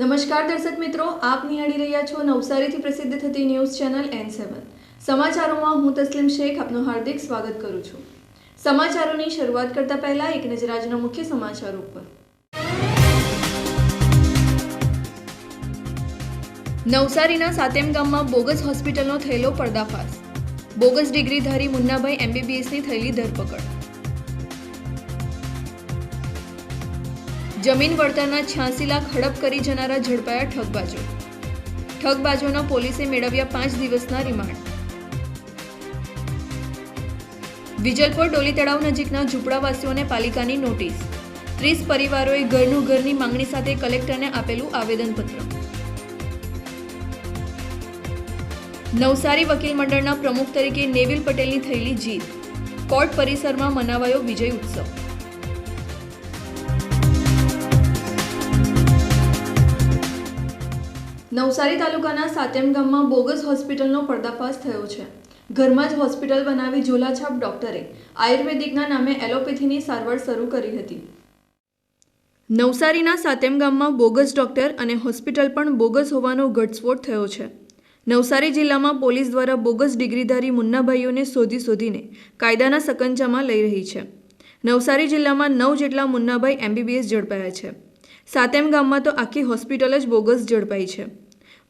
નમસ્કાર દર્શક મિત્રો, આપ નિહાળી રહ્યા છો નવસારીથી પ્રસિદ્ધ થતી ન્યૂઝ ચેનલ એન સેવન સમાચારોમાં હું તસ્લીમ શેખ, આપનું હાર્દિક સ્વાગત કરું છું. સમાચારોની શરૂઆત કરતા પહેલા એક નજર આજના મુખ્ય સમાચારો ઉપર. નવસારીના સાતેમ ગામમાં બોગસ હોસ્પિટલનો થયેલો પર્દાફાશ. બોગસ ડિગ્રીધારી મુન્નાભાઈ એમબીબીએસની થયેલી ધરપકડ. જમીન વળતરના છ્યાસી લાખ હડપ કરી જનારા ઝડપાયા ઠગબાજો. ઠગબાજોના પોલીસે મેળવ્યા પાંચ દિવસના રિમાન્ડ. વિજલપોર ડોલી તળાવ નજીકના ઝૂંપડાવાસીઓને પાલિકાની નોટિસ. ત્રીસ પરિવારોએ ઘરનું ઘરની માંગણી સાથે કલેક્ટરને આપેલું આવેદનપત્ર. નવસારી વકીલ મંડળના પ્રમુખ તરીકે નેવિલ પટેલની થયેલી જીત. કોર્ટ પરિસરમાં મનાવાયો વિજય ઉત્સવ. નવસારી તાલુકાના સાતેમ ગામમાં બોગસ હોસ્પિટલનો પર્દાફાશ થયો છે. ઘરમાં જ હોસ્પિટલ બનાવી ઝોલાછાપ ડોક્ટરે. આયુર્વેદિકના નામે એલોપેથીની સારવાર શરૂ કરી હતી. નવસારીના સાતેમ ગામમાં બોગસ ડોક્ટર અને હોસ્પિટલ પણ બોગસ હોવાનો ઘટસ્ફોટ થયો છે. નવસારી જિલ્લામાં પોલીસ દ્વારા બોગસ ડિગ્રીધારી મુન્નાભાઈઓને શોધી શોધીને કાયદાના સકંજામાં લઈ રહી છે. નવસારી જિલ્લામાં નવ જેટલા મુન્નાભાઈ એમબીબીએસ ઝડપાયા છે. સાતેમ ગામમાં તો આખી હોસ્પિટલ જ બોગસ ઝડપાઈ છે.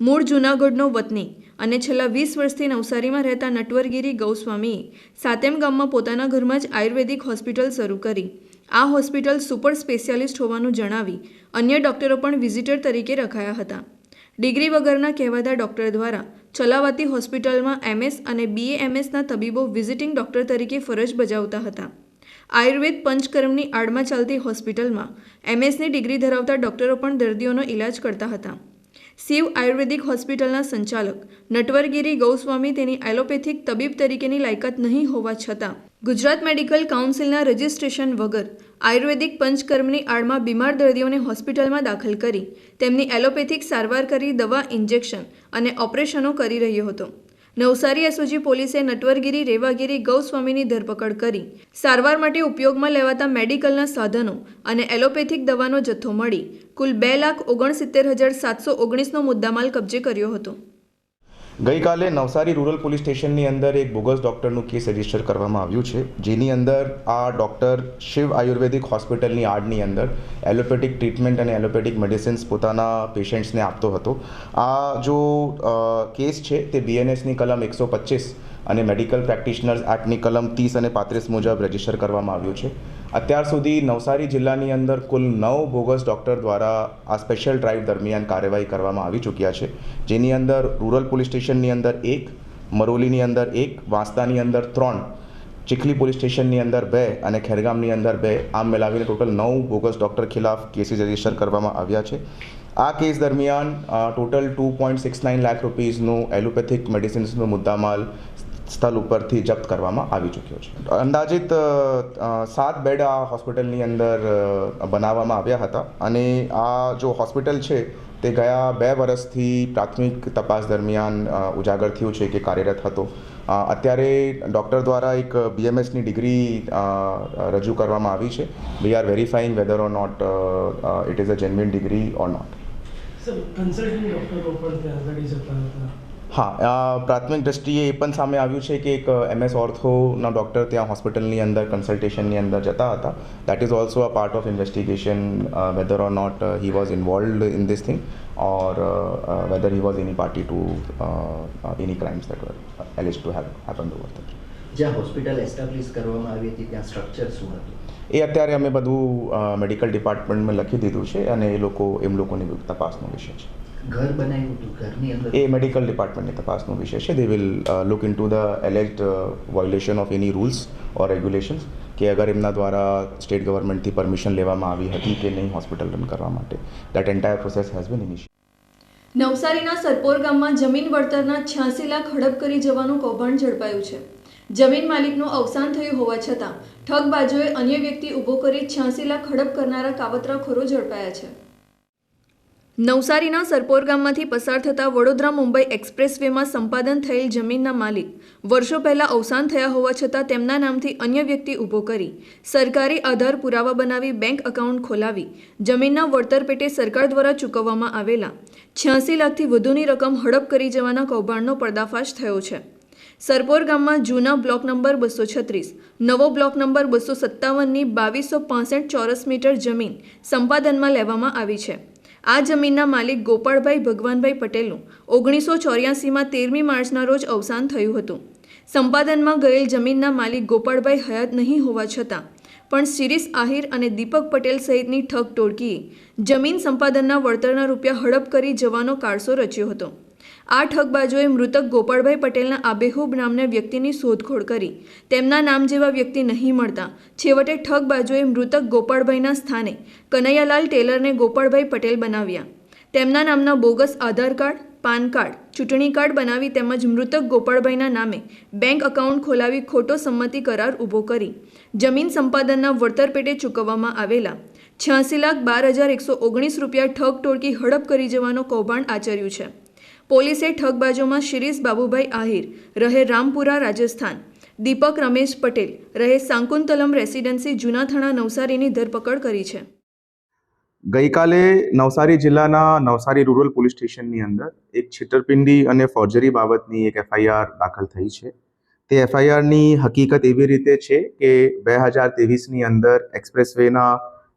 મૂળ જૂનાગઢનો વતની અને છેલ્લા વીસ વર્ષથી નવસારીમાં રહેતા નટવરગીરી ગૌસ્વામીએ સાતેમ ગામમાં પોતાના ઘરમાં જ આયુર્વેદિક હોસ્પિટલ શરૂ કરી. આ હોસ્પિટલ સુપર સ્પેશિયાલિસ્ટ હોવાનું જણાવી અન્ય ડોક્ટરો પણ વિઝિટર તરીકે રખાયા હતા. ડિગ્રી વગરના કહેવાતા ડોક્ટર દ્વારા ચલાવાતી હોસ્પિટલમાં એમએસ અને બીએએમએસના તબીબો વિઝિટિંગ ડોક્ટર તરીકે ફરજ બજાવતા હતા. આયુર્વેદ પંચકર્મની આડમાં ચાલતી હોસ્પિટલમાં એમએસની ડિગ્રી ધરાવતા ડોક્ટરો પણ દર્દીઓનો ઇલાજ કરતા હતા. શિવ આયુર્વેદિક હોસ્પિટલના સંચાલક. નટવરગીરી ગૌસ્વામી તેની એલોપેથિક તબીબ તરીકેની લાયકાત નહીં હોવા છતાં, ગુજરાત મેડિકલ કાઉન્સિલના રજિસ્ટ્રેશન વગર આયુર્વેદિક પંચકર્મની આડમાં બીમાર દર્દીઓને હોસ્પિટલમાં દાખલ કરી, તેમની એલોપેથિક સારવાર કરી દવા ઇન્જેક્શન અને ઓપરેશનો કરી રહ્યો હતો. નવસારી એસઓજી પોલીસે નટવરગીરી, રેવાગીરી, ગૌસ્વામીની ધરપકડ કરી. સારવાર માટે ઉપયોગમાં લેવાતા મેડિકલના સાધનો અને એલોપેથિક દવાનો જથ્થો મળી. કુલ બે લાખ ઓગણસિત્તેર હજાર સાતસો ઓગણીસનો મુદ્દામાલ કબજે કર્યો હતો. ગઈકાલે નવસારી રૂરલ પોલીસ સ્ટેશનની અંદર એક બોગસ ડૉક્ટરનું કેસ રજિસ્ટર કરવામાં આવ્યું છે. જેની અંદર આ ડૉક્ટર શિવ આયુર્વેદિક હોસ્પિટલની આડની અંદર એલોપેથિક ટ્રીટમેન્ટ અને એલોપેથિક મેડિસિન્સ પોતાના પેશન્ટ્સને આપતો હતો. આ જો કેસ છે તે બીએનએસની કલમ એકસો પચીસ અને મેડિકલ પ્રેક્ટિશનર્સ એક્ટની કલમ ત્રીસ અને પાંત્રીસ મુજબ રજિસ્ટર કરવામાં આવ્યું છે. અત્યાર સુધી નવસારી જિલ્લાની અંદર કુલ નવ બોગસ ડૉક્ટર દ્વારા આ સ્પેશિયલ ડ્રાઈવ દરમિયાન કાર્યવાહી કરવામાં આવી ચૂક્યા છે. જેની અંદર રૂરલ પોલીસ સ્ટેશનની અંદર એક, મરોલીની અંદર એક, વાંસદાની અંદર ત્રણ, ચીખલી પોલીસ સ્ટેશનની અંદર બે અને ખેરગામની અંદર બે. આમ મિલાવીને ટોટલ નવ બોગસ ડૉક્ટર ખિલાફ કેસીસ રજિસ્ટર કરવામાં આવ્યા છે. આ કેસ દરમિયાન total two point six nine lakh રૂપીઝનું allopathic મેડિસિન્સનો મુદ્દામાલ સ્થળ ઉપરથી જપ્ત કરવામાં આવી ચૂક્યો છે. અંદાજિત સાત બેડ આ હોસ્પિટલની અંદર બનાવવામાં આવ્યા હતા અને આ જો હોસ્પિટલ છે તે ગયા બે વર્ષથી પ્રાથમિક તપાસ દરમિયાન ઉજાગર થયું છે કે કાર્યરત હતો. અત્યારે ડૉક્ટર દ્વારા એક બીએમએસની ડિગ્રી રજૂ કરવામાં આવી છે. We are verifying whether or not it is a genuine degree or not sir consulting ડૉક્ટરો પણ ત્યાં આગળ જતા હતા. હા પ્રાથમિક દ્રષ્ટિએ એ પણ સામે આવ્યું છે કે એક એમએસ ઓર્થોના ડૉક્ટર ત્યાં હોસ્પિટલની અંદર કન્સલ્ટેશનની અંદર જતા હતા. That is also a part of investigation whether or not he was involved in this thing or whether he was any party to any crimes that were alleged to have happen over worth જ્યાં hospital establish કરવામાં આવી હતી ત્યાં structure શું હતું? એ અત્યારે અમે બધું મેડિકલ ડિપાર્ટમેન્ટમાં લખી દીધું છે અને એ લોકો એમ લોકોની તપાસનો વિષય છે. ઘર બનાવ્યું હતું ઘરની અંદર. એ મેડિકલ ડિપાર્ટમેન્ટની તપાસનો વિષય છે. They will look into the alleged violation of any rules or regulations કે અગર એમના દ્વારા સ્ટેટ ગવર્મેન્ટથી પરમિશન લેવામાં આવી હતી કે નહીં હોસ્પિટલ રન કરવા માટે. That entire process has been initiate નવસારીના સરપોર ગામમાં જમીન વળતરના છ્યાસી લાખ હડપ કરી જવાનું કૌભાંડ ઝડપાયું છે. જમીન માલિકનું અવસાન થયું હોવા છતાં ઠગ બાજુએ અન્ય વ્યક્તિ ઊભો કરી છ્યાસી લાખ હડપ કરનારા કાવતરાખોરો ઝડપાયા છે. નવસારીના સરપોર ગામમાંથી પસાર થતા વડોદરા મુંબઈ એક્સપ્રેસ વેમાં સંપાદન થયેલ જમીનના માલિક વર્ષો પહેલા અવસાન થયા હોવા છતાં તેમના નામથી અન્ય વ્યક્તિ ઊભો કરી સરકારી આધાર પુરાવા બનાવી બેંક એકાઉન્ટ ખોલાવી જમીનના વળતર પેટે સરકાર દ્વારા ચૂકવવામાં આવેલા છ્યાસી લાખથી વધુની રકમ હડપ કરી જવાના કૌભાંડનો પર્દાફાશ થયો છે. સરપોર ગામમાં જૂના બ્લોક નંબર બસો છત્રીસ, નવો બ્લોક નંબર બસો સત્તાવનની બાવીસો ચોરસ મીટર જમીન સંપાદનમાં લેવામાં આવી છે. આ જમીનના માલિક ગોપાળભાઈ ભગવાનભાઈ પટેલનું ઓગણીસો ચોર્યાસીમાં તેરમી માર્ચના રોજ અવસાન થયું હતું. સંપાદનમાં ગયેલ જમીનના માલિક ગોપાળભાઈ હયાત નહીં હોવા છતાં, પણ શિરીષ આહિર અને દીપક પટેલ સહિતની ઠગ ટોળકીએ જમીન સંપાદનના વળતરના રૂપિયા હડપ કરી જવાનો કારસો રચ્યો હતો. આ ઠગબાજોએ મૃતક ગોપાળભાઈ પટેલના આબેહૂબ નામના વ્યક્તિની શોધખોળ કરી. તેમના નામ જેવા વ્યક્તિ નહીં મળતા. છેવટે ઠગબાજોએ મૃતક ગોપાળભાઈના સ્થાને કનૈયાલાલ ટેલરને ગોપાળભાઈ પટેલ બનાવ્યા. તેમના નામના bogus Aadhaar card, PAN card, ચૂંટણી કાર્ડ બનાવી તેમજ મૃતક ગોપાળભાઈના નામે બેંક એકાઉન્ટ ખોલાવી ખોટો સંમતિ કરાર ઊભો કરી. જમીન સંપાદનના વળતર પેટે ચૂકવવામાં આવેલા. છ્યાસી લાખ બાર હજાર એકસો ઓગણીસ રૂપિયા ઠગ ટોળકી હડપ કરી જવાનો કૌભાંડ આચર્યું છે. પોલીસે ઠગબાજોમાં શિરીષ બાબુભાઈ આહિર, રહે રામપુરા રાજસ્થાન. દીપક રમેશ પટેલ, રહે સાંકુંતલમ રેસિડેન્સી જૂના થાણા નવસારીની ધરપકડ કરી છે. ગઈકાલે નવસારી જિલ્લાના નવસારી રૂરલ પોલીસ સ્ટેશનની અંદર એક છેતરપિંડી અને ફોર્જરી બાબતની એક એફઆઈઆર દાખલ થઈ છે. તે એફઆઈઆરની હકીકત એવી રીતે છે કે બે હજાર ત્રેવીસની અંદર એક્સપ્રેસવેના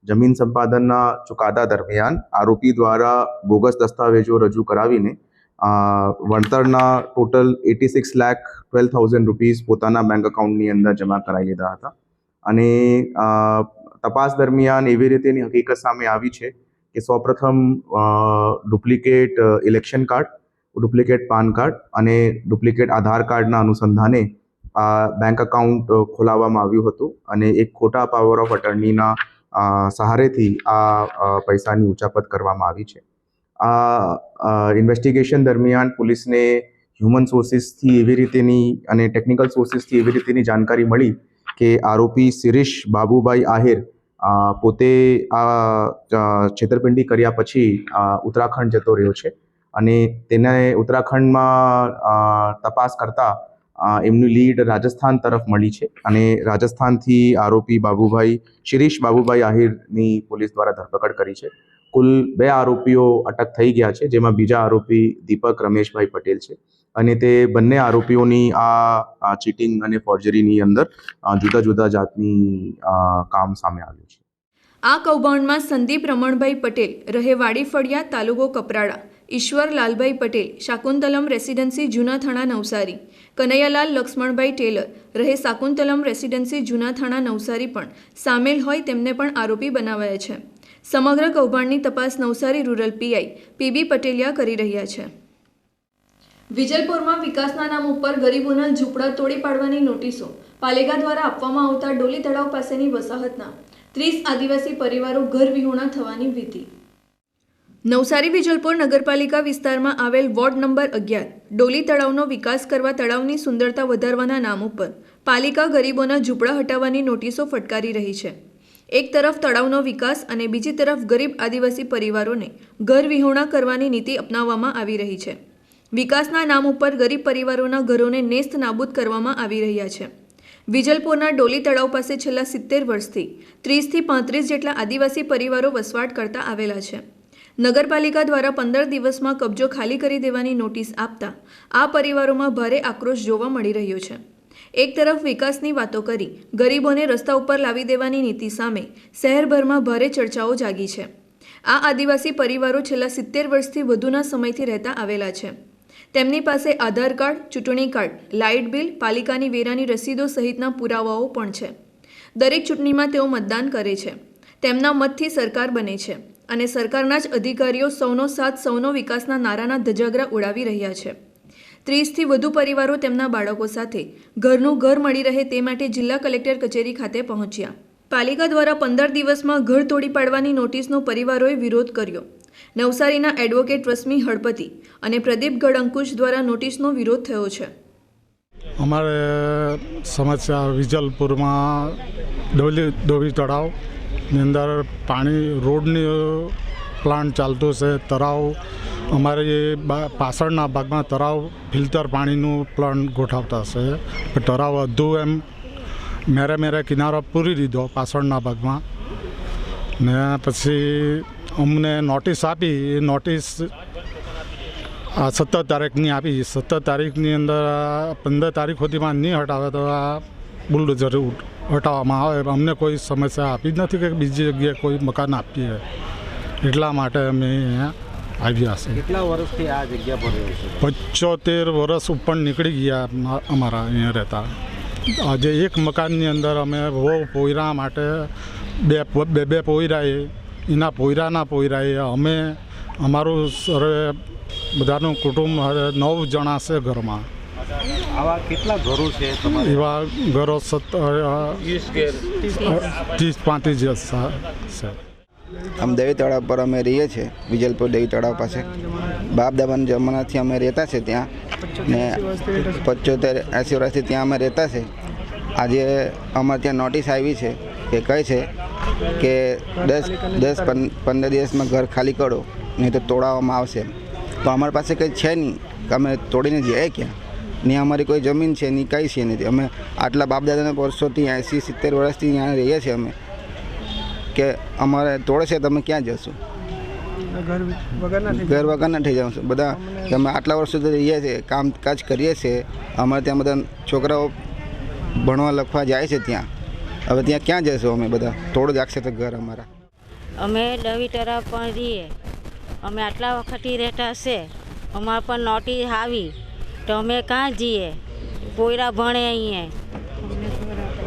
જમીન સંપાદનના ચુકાદા દરમિયાન આરોપી દ્વારા બોગસ દસ્તાવેજો રજૂ કરાવીને વળતરના total eighty six lakh twelve thousand rupees પોતાના બેંક એકાઉન્ટની અંદર જમા કરાવી લીધા હતા. અને તપાસ દરમિયાન એવી રીતેની હકીકત સામે આવી છે કે સૌપ્રથમ duplicate election card, duplicate PAN card અને ડુપ્લિકેટ આધાર કાર્ડના અનુસંધાને આ બેંક એકાઉન્ટ ખોલાવવામાં આવ્યું હતું અને એક ખોટા પાવર ઓફ અટર્નીના સહારેથી આ પૈસાની ઉચાપત કરવામાં આવી છે. આ ઇન્વેસ્ટિગેશન દરમિયાન પોલીસને હ્યુમન સોર્સિસથી એવી રીતેની અને ટેકનિકલ સોર્સિસથી એવી રીતેની જાણકારી મળી કે આરોપી શિરીષ બાબુભાઈ આહિર પોતે આ છેતરપિંડી કર્યા પછી ઉત્તરાખંડ જતો રહ્યો છે. અને તેને ઉત્તરાખંડમાં તપાસ કરતા એમની લીડ રાજસ્થાન તરફ મળી છે. અને રાજસ્થાનથી આરોપી બાબુભાઈ, શિરીષ બાબુભાઈ આહિરની પોલીસ દ્વારા ધરપકડ કરી છે. કુલ બે આરોપીઓ અટક થઈ ગયા છે, જેમાં બીજા આરોપી દીપક રમેશભાઈ પટેલ છે. અને તે બંને આરોપીઓની આ ચીટિંગ અને ફોર્જરીની અંદર જુદા જુદા જાતની કામ સામે આવ્યું છે. આ કૌભાંડમાં સંદીપ રમણભાઈ પટેલ રહે વાડી ફળિયા, તાલુકો કપરાડા, ઈશ્વર લાલભાઈ પટેલ, શાકુંતલમ રેસિડેન્સી, જૂના થાણા, નવસારી, કનૈયાલાલ લક્ષ્મણભાઈ ટેલર, રહે શાકુંતલમ રેસિડેન્સી, જૂના થાણા, નવસારી પણ સામેલ હોય તેમને પણ આરોપી બનાવાયા છે. સમગ્ર કૌભાંડની તપાસ Navsari rural PI PB Patelia કરી રહ્યા છે. વિજલપુરમાં વિકાસના નામ ઉપર ગરીબોના ઝૂંપડા તોડી પાડવાની નોટિસો પાલિકા દ્વારા આપવામાં આવતા ડોલી તળાવ પાસેની વસાહતના ત્રીસ આદિવાસી પરિવારો ઘર વિહોણા થવાની ભીતિ. નવસારી વિજલપુર નગરપાલિકા વિસ્તારમાં આવેલ વોર્ડ નંબર અગિયાર ડોલી તળાવનો વિકાસ કરવા તળાવની સુંદરતા વધારવાના નામ ઉપર પાલિકા ગરીબોના ઝૂંપડા હટાવવાની નોટિસો ફટકારી રહી છે. એક તરફ તળાવનો વિકાસ અને બીજી તરફ ગરીબ આદિવાસી પરિવારોને ઘર વિહોણા કરવાની નીતિ અપનાવવામાં આવી રહી છે. વિકાસના નામ ઉપર ગરીબ પરિવારોના ઘરોને નેસ્ત નાબૂદ કરવામાં આવી રહ્યા છે. વિજલપુરના ડોલી તળાવ પાસે છેલ્લા સિત્તેર વર્ષથી ત્રીસથી પાંત્રીસ જેટલા આદિવાસી પરિવારો વસવાટ કરતા આવેલા છે. નગરપાલિકા દ્વારા પંદર દિવસમાં કબજો ખાલી કરી દેવાની નોટિસ આપતા આ પરિવારોમાં ભારે આક્રોશ જોવા મળી રહ્યો છે. એક તરફ વિકાસની વાતો કરી, ગરીબોને રસ્તા ઉપર લાવી દેવાની નીતિ સામે શહેરભરમાં ભારે ચર્ચાઓ જાગી છે. આ આદિવાસી પરિવારો છેલ્લા સિત્તેર વર્ષથી વધુના સમયથી રહેતા આવેલા છે. તેમની પાસે આધાર કાર્ડ, ચૂંટણી કાર્ડ, લાઇટ બિલ, પાલિકાની વેરાની રસીદો સહિતના પુરાવાઓ પણ છે. દરેક ચૂંટણીમાં તેઓ મતદાન કરે છે. તેમના મતથી સરકાર બને છે અને સરકારના જ અધિકારીઓ સૌનો સાથ, સૌનો વિકાસના નારાના ધજાગરા ઉડાવી રહ્યા છે. ત્રીસથી વધુ પરિવારો તેમના બાળકો સાથે ઘરનું ઘર મળી રહે તે માટે જિલ્લા કલેક્ટર કચેરી ખાતે પહોંચ્યા. પાલિકા દ્વારા પંદર દિવસમાં ઘર તોડી પાડવાની નોટિસનો પરિવારોએ વિરોધ કર્યો. નવસારીના એડવોકેટ રશ્મિ હળપતિ અને પ્રદીપ ગઢ દ્વારા નોટિસનો વિરોધ થયો છે. અમારે સમસ્યા વિજલપુરમાં ડોલી ડોબી તળાવની અંદર પાણી, રોડની પ્લાન્ટ ચાલતો છે, તળાવ અમારે પાછળના ભાગમાં તળાવ, ફિલ્ટર પાણીનું પ્લાન્ટ ગોઠવતા છે તળાવ અધું એમ મેરે મેરે કિનારો પૂરી દીધો પાછળના ભાગમાં. ને પછી અમને નોટિસ આપી. એ નોટિસ આ સત્તર તારીખની આપી. સત્તર તારીખની અંદર પંદર તારીખ સુધીમાં નહીં હટાવે તો આ બુલડોઝર હટાવવામાં આવે. અમને કોઈ સમસ્યા આપી જ નથી કે બીજી જગ્યાએ કોઈ મકાન આપીએ. એટલા માટે અમે અહીંયા આવ્યા છે. કેટલા વર્ષથી આ જગ્યા પર પંચોતેર વર્ષ ઉપર નીકળી ગયા અમારા અહીંયા રહેતા. આજે એક મકાનની અંદર અમે બહુ પોયરા માટે બે બે બે પોયરાએ એના પોયરાના પોયરાએ અમે અમારું સર્વે બધાનું કુટુંબ હવે નવ જણા છે ઘરમાં. આવા કેટલા ઘરો છે એવા ઘરો સત્તર ત્રીસ પાંત્રીસ છે આમ દેવી તળાવ પર અમે રહીએ છીએ, વિજલપુર દેવી તળાવ પાસે. બાપ દાદાના જમાનાથી અમે રહેતા છે ત્યાં. ને પચોતેર, એંસી વર્ષથી ત્યાં અમે રહેતા છે. આજે અમારે ત્યાં નોટિસ આવી છે કે કહે છે કે દસ દસ પંદર દિવસમાં ઘર ખાલી કરો, નહીં તો તોડાવવામાં આવશે. તો અમારી પાસે કંઈ છે નહીં, કે અમે તોડીને જઈએ ક્યાં? ને અમારી કોઈ જમીન છે નહીં, કંઈ છે નથી અમે આટલા બાપ દાદાના વર્ષોથી, એંસી, સિત્તેર વર્ષથી અહીંયા રહીએ છીએ અમે. કે અમારે તોડે છે તમે ક્યાં જશો? ઘર વગરના થઈ જાઉં છું. બધા અમે આટલા વર્ષ સુધી રહીએ છીએ કામકાજ કરીએ છીએ. અમારે ત્યાં બધા છોકરાઓ ભણવા લખવા જાય છે ત્યાં. હવે ત્યાં ક્યાં જશું અમે બધા? તોડ જાગશે તો ઘર અમારા. અમે ડવીટરા પણ રહીએ. અમે આટલા વખતથી રહેતા છે અમારા પણ નોટિસ આવી. તો અમે કાં જઈએ? પોયરા ભણે અહીંયા.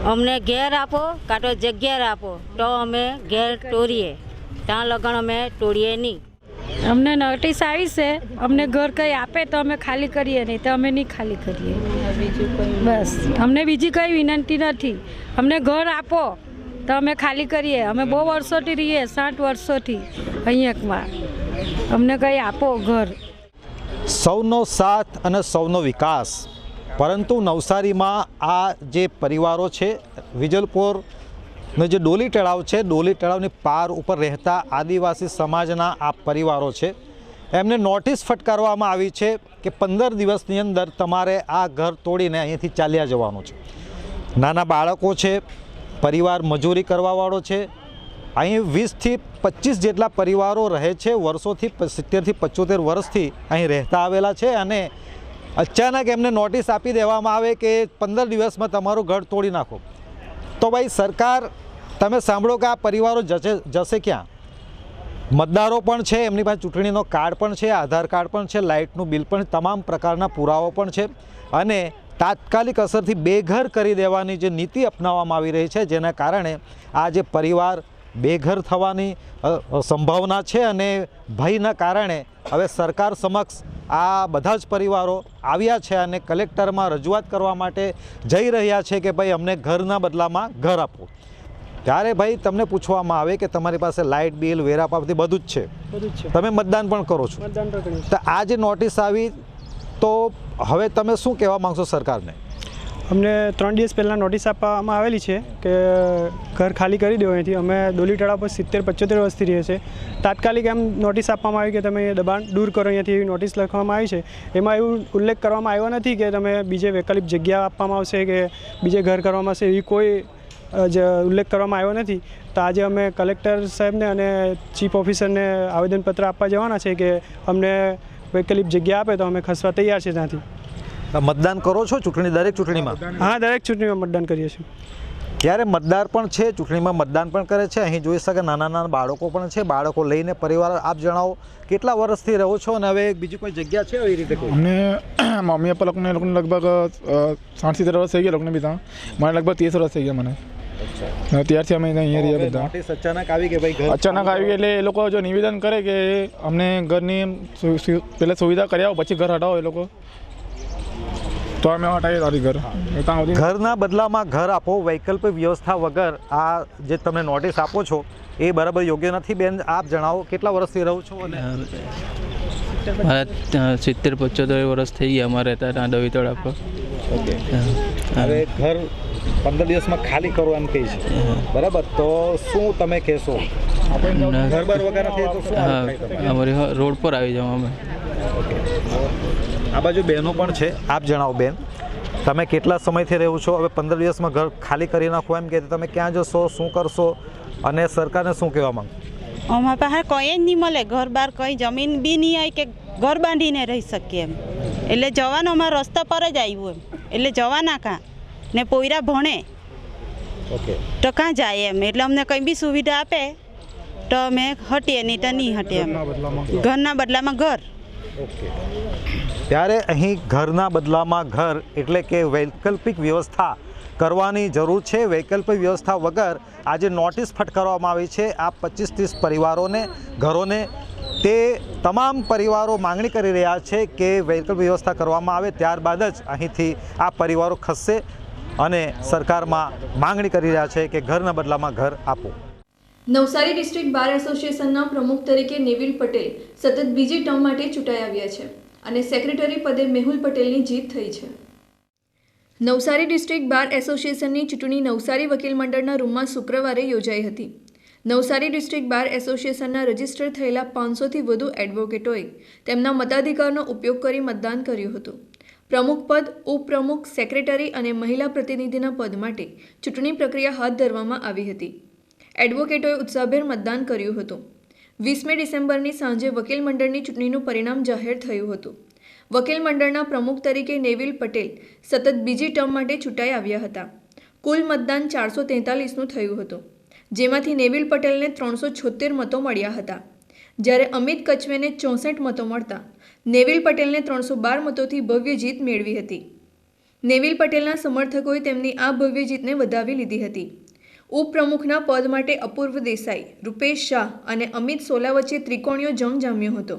અમને ઘેર આપો કાં તો જગ્યા આપો. તો અમે ઘેર તોડીએ. ત્યાં લગણ અમે તોડીએ નહીં. અમને નોટિસ આવી છે. અમને ઘર કંઈ આપે તો અમે ખાલી કરીએ નહીં. તો અમે નહીં ખાલી કરીએ. બસ. અમને બીજી કંઈ વિનંતી નથી. અમને ઘર આપો. તો અમે ખાલી કરીએ. અમે બહુ વર્ષોથી રહીએ સાઠ વર્ષોથી અહીંયાકમાં. અમને કંઈ આપો ઘર. સૌનો સાથ અને સૌનો વિકાસ. પરંતુ નવસારીમાં આ જે પરિવારો છે, વિજલપોરનો જે ડોલી તળાવ છે, ડોલી તળાવની પાર ઉપર રહેતા આદિવાસી સમાજના આ પરિવારો છે, એમને નોટિસ ફટકારવામાં આવી છે કે પંદર દિવસની અંદર તમારે આ ઘર તોડીને અહીંથી ચાલ્યા જવાનું છે. નાના બાળકો છે, પરિવાર મજૂરી કરવાવાળો છે, અહીં વીસથી પચીસ જેટલા પરિવારો રહે છે, વર્ષોથી સિત્તેરથી પચોતેર વર્ષથી અહીં રહેતા આવેલા છે અને અચાનક એમને નોટિસ આપી દેવામાં આવે કે પંદર દિવસમાં તમારું ઘર તોડી નાખો. તો ભાઈ સરકાર, તમે સાંભળો કે આ પરિવારો જશે જશે ક્યાં? મતદારો પણ છે, એમની પાસે ચૂંટણીનો કાર્ડ પણ છે, આધાર કાર્ડ પણ છે, લાઇટનું બિલ પણ તમામ પ્રકારના પુરાવો પણ છે. અને તાત્કાલિક અસરથી બેઘર કરી દેવાની જે નીતિ અપનાવવામાં આવી રહી છે, જેના કારણે આ જે પરિવાર બેઘર થવાની સંભાવના છે અને ભયના કારણે હવે સરકાર સમક્ષ આ બધા જ પરિવારો આવ્યા છે અને કલેક્ટરમાં રજૂઆત કરવા માટે જઈ રહ્યા છે કે ભાઈ અમને ઘરના બદલામાં ઘર આપો. ત્યારે ભાઈ તમને પૂછવામાં આવે કે તમારી પાસે લાઇટ બિલ વેરા પાપથી બધું જ છે. તમે મતદાન પણ કરો છો. તો આ જે નોટિસ આવી તો હવે તમે શું કહેવા માગશો સરકારને? અમને ત્રણ દિવસ પહેલાં નોટિસ આપવામાં આવેલી છે કે ઘર ખાલી કરી દો અહીંથી. અમે ડોલી તળાવ પર સિત્તેર, પંચોતેર વર્ષથી રહીએ છીએ. તાત્કાલિક એમ નોટિસ આપવામાં આવી કે તમે દબાણ દૂર કરો અહીંયાથી એવી નોટિસ લખવામાં આવી છે. એમાં એવું ઉલ્લેખ કરવામાં આવ્યો નથી કે તમે બીજે વૈકલ્પિક જગ્યા આપવામાં આવશે કે બીજે ઘર કરવામાં આવશે એવી કોઈ જ ઉલ્લેખ કરવામાં આવ્યો નથી. તો આજે અમે કલેક્ટર સાહેબને અને ચીફ ઓફિસરને આવેદનપત્ર આપવા જવાના છે કે અમને વૈકલ્પિક જગ્યા આપે તો અમે ખસવા તૈયાર છે ત્યાંથી. મતદાન કરો છો ચૂંટણી દરેક ચૂંટણીમાં? હા દરેક ચૂંટણીમાં મતદાન કરીએ છીએ. ત્યારે મતદાર પણ છે ચૂંટણીમાં મતદાન પણ કરે છે? અહીં જોઈ શકે નાના નાના બાળકો પણ છે. બાળકો લઈને પરિવાર આપ જણાવો કેટલા વર્ષથી રહો છો અને હવે બીજી કોઈ જગ્યા છે એવી રીતે કોઈ? અમને મમ્મી પપ્પા લોકોને એ લોકોને લગભગ સાઠ સિત્તેર વર્ષ થઈ ગયા લોકોને બીજા મને લગભગ ત્રીસ વર્ષ થઈ ગયા મને. ત્યારથી અમે અહીંયા રહ્યા બધા. અચાનક આવી કે ભાઈ અચાનક આવી એટલે એ લોકો જો નિવેદન કરે કે અમને ઘરની પહેલાં સુવિધા કરી આવો પછી ઘર હટાવો એ લોકો. તો અમે હટાવીએ તારી ઘર. ત્યાં સુધી ઘરના બદલામાં ઘર આપો વૈકલ્પિક વ્યવસ્થા વગર આ જે તમે નોટિસ આપો છો એ બરાબર યોગ્ય નથી. બેન આપ જણાવો કેટલા વર્ષથી રહો છો અને મારા સિત્તેર પંચોતેર વર્ષ થઈ ગયા અમારે રહેતા ત્યાં દવી તળાવ પર. ઓકે. હવે ઘર પંદર દિવસમાં ખાલી કરો એમ કહે છે. બરાબર? તો શું તમે કહેશો? ઘર બર વગર નથી તો શું હાલત થાય તમારી? હા અમારી રોડ પર આવી જાઓ અમે. આ બાજુ બહેનો પણ છે. આપ જણાવો બેન. તમે કેટલા સમયથી રહો છો? હવે પંદર દિવસમાં ઘર ખાલી કરી નાખો એમ કે તમે ક્યાં જશો શું કરશો? અને સરકારને શું કહેવા માંગો? અમારા પાસે કંઈ જ નહીં મળે. ઘર બાર કંઈ જમીન બી નહીં આવી કે ઘર બાંધીને રહી શકીએ એમ. એટલે જવાનું અમારા રસ્તા પર જ આવ્યું એમ. એટલે જવાના કાં? ને પોયરા ભણે. તો કાં જાય એમ? એટલે અમને કંઈ બી સુવિધા આપે તો અમે હટીએ નહીં તો નહીં હટીએ એમ. ઘરના બદલામાં ઘર. ત્યારે અહીં ઘરના બદલામાં ઘર એટલે કે વૈકલ્પિક વ્યવસ્થા કરવાની જરૂર છે. વૈકલ્પિક વ્યવસ્થા વગર આજે નોટિસ ફટકારવામાં આવી છે આ પચીસ ત્રીસ પરિવારોને, ઘરોને. તે તમામ પરિવારો માંગણી કરી રહ્યા છે કે વૈકલ્પિક વ્યવસ્થા કરવામાં આવે ત્યારબાદ જ અહીંથી આ પરિવારો ખસશે અને સરકારમાં માંગણી કરી રહ્યા છે કે ઘરના બદલામાં ઘર આપો. નવસારી ડિસ્ટ્રિક્ટ બાર એસોસિએશનના પ્રમુખ તરીકે નેવિલ પટેલ સતત બીજી ટર્મ માટે ચૂંટાઈ આવ્યા છે અને સેક્રેટરી પદે મેહુલ પટેલની જીત થઈ છે. નવસારી ડિસ્ટ્રિક્ટ બાર એસોસિએશનની ચૂંટણી નવસારી વકીલ મંડળના રૂમમાં શુક્રવારે યોજાઈ હતી. નવસારી ડિસ્ટ્રિક્ટ બાર એસોસિએશનના રજિસ્ટર થયેલા પાંચસોથી વધુ એડવોકેટોએ તેમના મતાધિકારનો ઉપયોગ કરી મતદાન કર્યું હતું. પ્રમુખ પદ, ઉપપ્રમુખ, સેક્રેટરી અને મહિલા પ્રતિનિધિના પદ માટે ચૂંટણી પ્રક્રિયા હાથ ધરવામાં આવી હતી. એડવોકેટોએ ઉત્સાહભેર મતદાન કર્યું હતું. વીસમી ડિસેમ્બરની સાંજે વકીલ મંડળની ચૂંટણીનું પરિણામ જાહેર થયું હતું. વકીલ મંડળના પ્રમુખ તરીકે નેવિલ પટેલ સતત બીજી ટર્મ માટે ચૂંટાઈ આવ્યા હતા. કુલ મતદાન ચારસો તેતાલીસનું થયું હતું. જેમાંથી નેવિલ પટેલને ત્રણસો છોતેર મતો મળ્યા હતા. જ્યારે અમિત કચવેને ચોસઠ મતો મળતા, નેવિલ પટેલને ત્રણસો બાર મતોથી ભવ્ય જીત મેળવી હતી. નેવિલ પટેલના સમર્થકોએ તેમની આ ભવ્ય જીતને વધાવી લીધી હતી. ઉપપ્રમુખના પદ માટે અપૂર્વ દેસાઈ, રૂપેશ શાહ અને અમિત સોલા વચ્ચે ત્રિકોણીયો જંગ જામ્યો હતો.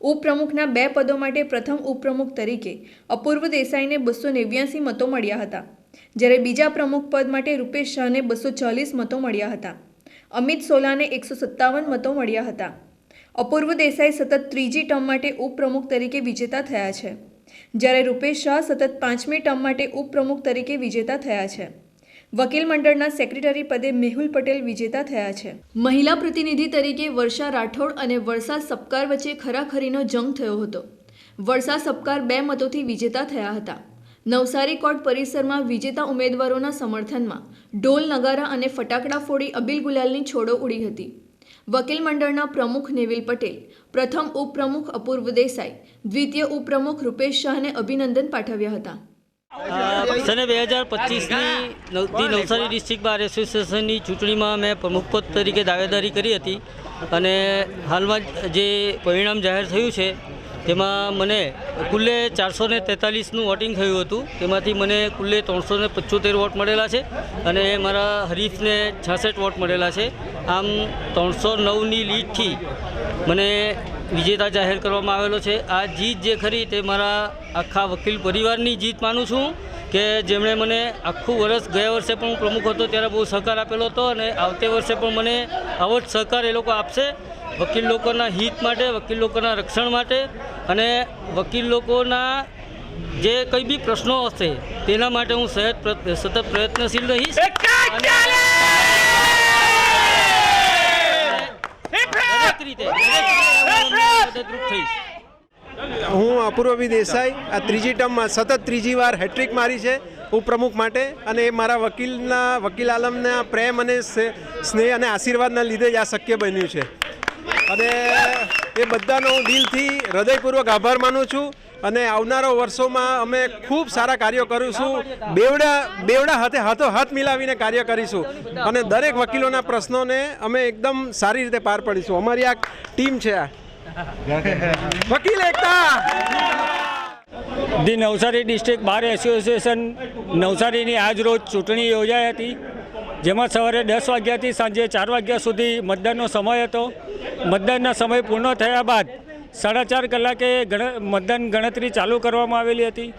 ઉપપ્રમુખના બે પદો માટે પ્રથમ ઉપપ્રમુખ તરીકે અપૂર્વ દેસાઈને બસો નેવ્યાસી મતો મળ્યા હતા, જ્યારે બીજા પ્રમુખ પદ માટે રૂપેશ શાહને બસો ચાલીસ મતો મળ્યા હતા. અમિત સોલાને એકસો સત્તાવન મતો મળ્યા હતા. અપૂર્વ દેસાઈ સતત ત્રીજી ટર્મ માટે ઉપપ્રમુખ તરીકે વિજેતા થયા છે, જ્યારે રૂપેશ શાહ સતત પાંચમી ટર્મ માટે ઉપપ્રમુખ તરીકે વિજેતા થયા છે. વકીલ મંડળના સેક્રેટરી પદે મેહુલ પટેલ વિજેતા થયા છે. મહિલા પ્રતિનિધિ તરીકે વર્ષા રાઠોડ અને વર્ષા સપકાર વચ્ચે ખરાખરીનો જંગ થયો હતો. વર્ષા સપકાર બે મતોથી વિજેતા થયા હતા. નવસારી કોર્ટ પરિસરમાં વિજેતા ઉમેદવારોના સમર્થનમાં ઢોલ નગારા અને ફટાકડા ફોડી અબિલ ગુલાલની છોડો ઉડી હતી. વકીલ મંડળના પ્રમુખ નેવિલ પટેલ, પ્રથમ ઉપપ્રમુખ અપૂર્વ દેસાઈ, દ્વિતીય ઉપપ્રમુખ રૂપેશ શાહને અભિનંદન પાઠવ્યા હતા. સને બે હજાર પચીસની નવથી નવસારી ડિસ્ટ્રિક્ટ બાર એસોસિએશનની ચૂંટણીમાં મેં પ્રમુખપદ તરીકે દાવેદારી કરી હતી. અને હાલમાં જે પરિણામ જાહેર થયું છે તેમાં મને કુલ્લે ચારસો ને તેતાલીસનું વોટિંગ થયું હતું. તેમાંથી મને કુલ્લે ત્રણસો ને પચોતેર વોટ મળેલા છે અને મારા હરીફને છાસઠ વોટ મળેલા છે. આમ ત્રણસો નવની લીડથી મને વિજેતા જાહેર કરવામાં આવેલો છે. આ જીત જે ખરી તે મારા આખા વકીલ પરિવારની જીત માનું છું કે જેમણે મને આખું વર્ષ ગયા વર્ષે પણ હું પ્રમુખ હતો ત્યારે બહુ સહકાર આપેલો હતો અને આવતે વર્ષે પણ મને આવો જ સહકાર એ લોકો આપશે વકીલ લોકોના હિત માટે વકીલ લોકોના રક્ષણ માટે અને વકીલ લોકોના જે કંઈ બી પ્રશ્નો હશે તેના માટે હું સહેજ સતત પ્રયત્નશીલ રહીશ. હું અપૂર્વી દેસાઈ, આ ત્રીજી ટર્મમાં સતત ત્રીજી વાર હેટ્રિક મારી છે ઉપપ્રમુખ માટે, અને એ મારા વકીલના, વકીલ આલમના પ્રેમ અને સ્નેહ અને આશીર્વાદના લીધે જ આ શક્ય બન્યું છે. અને એ બધાનો હું દિલથી, હૃદયપૂર્વક આભાર માનું છું. અને આવનારો વર્ષોમાં અમે ખૂબ સારા કાર્યો કરીશું. બેવડા બેવડા હાથે હાથો હાથ મિલાવીને કાર્ય કરીશું. અને દરેક વકીલોના પ્રશ્નોને અમે એકદમ સારી રીતે પાર પાડીશું. અમારી આ ટીમ છે આ. વકીલ એકતા! The Navsari district bar association નવસારીની આજ રોજ ચૂંટણી યોજાઈ હતી, જેમાં સવારે દસ વાગ્યાથી સાંજે ચાર વાગ્યા સુધી મતદાનનો સમય હતો. મતદાનના સમય પૂર્ણ થયા બાદ સાડા ચાર કલાકે ગણ મતદાન ગણતરી ચાલુ કરવામાં આવેલી હતી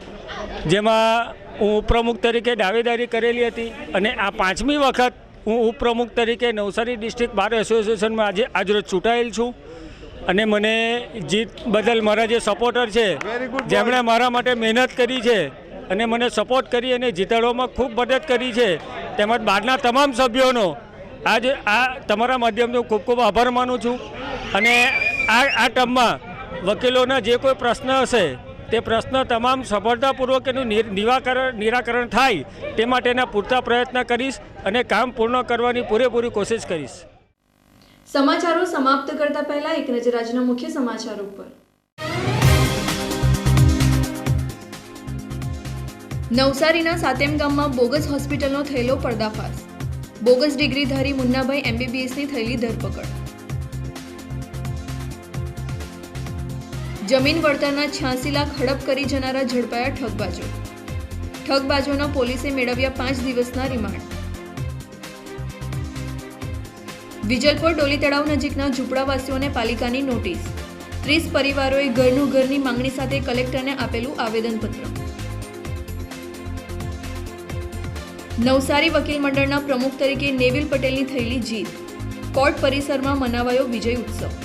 જેમાં હું ઉપપ્રમુખ તરીકે દાવેદારી કરેલી હતી અને આ પાંચમી વખત હું ઉપપ્રમુખ તરીકે નવસારી ડિસ્ટ્રિક્ટ બાર એસોસિએશનમાં આજે આજરોજ ચૂંટાયેલ છું અને મને જીત બદલ મારા જે સપોર્ટર છે જેમણે મારા માટે મહેનત કરી છે અને મને સપોર્ટ કરી અને જીતાડવામાં ખૂબ મદદ કરી છે તેમજ બહારના તમામ સભ્યોનો આજે આ તમારા માધ્યમનો ખૂબ ખૂબ આભાર માનું છું અને આ આ ટર્મમાં વકીલોના જે કોઈ પ્રશ્ન હશે, તે પ્રશ્ન તમામ સફળતાપૂર્વક એનું નિરાકરણ નિરાકરણ થાય, તે માટેના પૂરતા પ્રયત્ન કરીશ અને કામ પૂર્ણ કરવાની પૂરેપૂરી કોશિશ કરીશ. સમાચારો સમાપ્ત કરતા પહેલા એક નજર આજના મુખ્ય સમાચાર ઉપર. નવસારીના સાતેમ ગામમાં બોગસ હોસ્પિટલનો થયેલો પર્દાફાશ. બોગસ ડિગ્રીધારી મુન્નાભાઈ એમબીબીએસની થયેલી ધરપકડ. જમીન વળતરના છ્યાસી લાખ હડપ કરી જનારા ઝડપાયા ઠગબાજો. ઠગબાજોના પોલીસે મેળવ્યા પાંચ દિવસના રિમાન્ડ. વિજલપોર ડોલી તળાવ નજીકના ઝૂંપડાવાસીઓને પાલિકાની નોટિસ. ત્રીસ પરિવારોએ ઘરનું ઘરની માંગણી સાથે કલેક્ટરને આપેલું આવેદનપત્ર. નવસારી વકીલ મંડળના પ્રમુખ તરીકે નેવિલ પટેલની થયેલી જીત. કોર્ટ પરિસરમાં મનાવાયો વિજય ઉત્સવ.